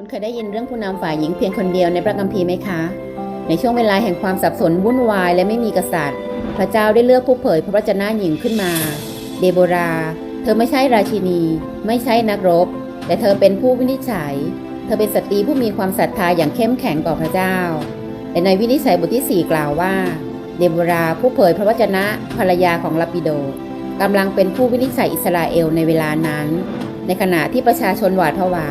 คุณเคยได้ยินเรื่องผู้นำฝ่ายหญิงเพียงคนเดียวในพระคัมภีร์ไหมคะ ในช่วงเวลาแห่งความสับสนวุ่นวายและไม่มีกษัตริย์ พระเจ้าได้เลือกผู้เผยพระวจนะหญิงขึ้นมา เดโบรา เธอไม่ใช่ราชินี ไม่ใช่นักรบ แต่เธอเป็นผู้วินิจฉัย เธอเป็นสตรีผู้มีความศรัทธาอย่างเข้มแข็งต่อพระเจ้าและในวินิจฉัยบทที่ 4 กล่าวว่า เดโบราผู้เผยพระวจนะภรรยาของลาปิโดกำลังเป็นผู้วินิจฉัยอิสราเอลในเวลานั้น ในขณะที่ประชาชนหวาดผวา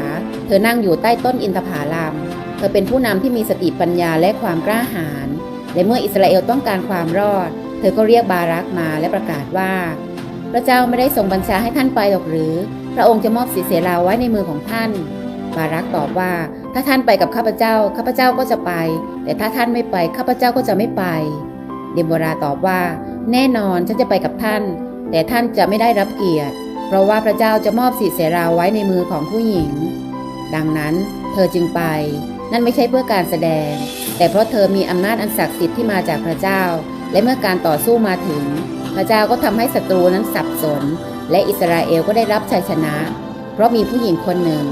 เธอนั่งอยู่ใต้ต้นอินทผาลัม เธอเป็นผู้นำที่มีสติปัญญาและความกล้าหาญ และเมื่ออิสราเอลต้องการความรอด เธอก็เรียกบารักมาและประกาศว่า พระเจ้าไม่ได้ทรงบัญชาให้ท่านไปหรอกหรือ พระองค์จะมอบสิเสราไว้ในมือของท่าน บารักตอบว่า ถ้าท่านไปกับข้าพเจ้า ข้าพเจ้าก็จะไป แต่ถ้าท่านไม่ไป ข้าพเจ้าก็จะไม่ไป เดโบราตอบว่า แน่นอนฉันจะไปกับท่าน แต่ท่านจะไม่ได้รับเกียรติ เพราะว่าพระเจ้าจะมอบสิเสราไว้ในมือของผู้หญิง ดังนั้น เธอจึงไป นั่นไม่ใช่เพื่อการแสดง แต่เพราะเธอมีอำนาจอันศักดิ์สิทธิ์ที่มาจากพระเจ้า และเมื่อการต่อสู้มาถึง พระเจ้าก็ทำให้ศัตรูนั้นสับสน และอิสราเอลก็ได้รับชัยชนะ เพราะมีผู้หญิงคนหนึ่ง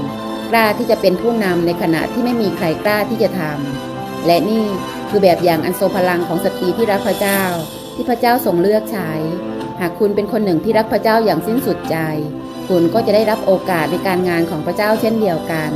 กล้าที่จะเป็นผู้นำในขณะที่ไม่มีใครกล้าที่จะทำและนี่คือแบบอย่างอันทรงพลังของสตรีที่รักพระเจ้า ที่พระเจ้าทรงเลือกใช้ หากคุณเป็นคนหนึ่งที่รักพระเจ้าอย่างสิ้นสุดใจ คุณก็จะได้รับโอกาสในการงานของพระเจ้าเช่นเดียวกัน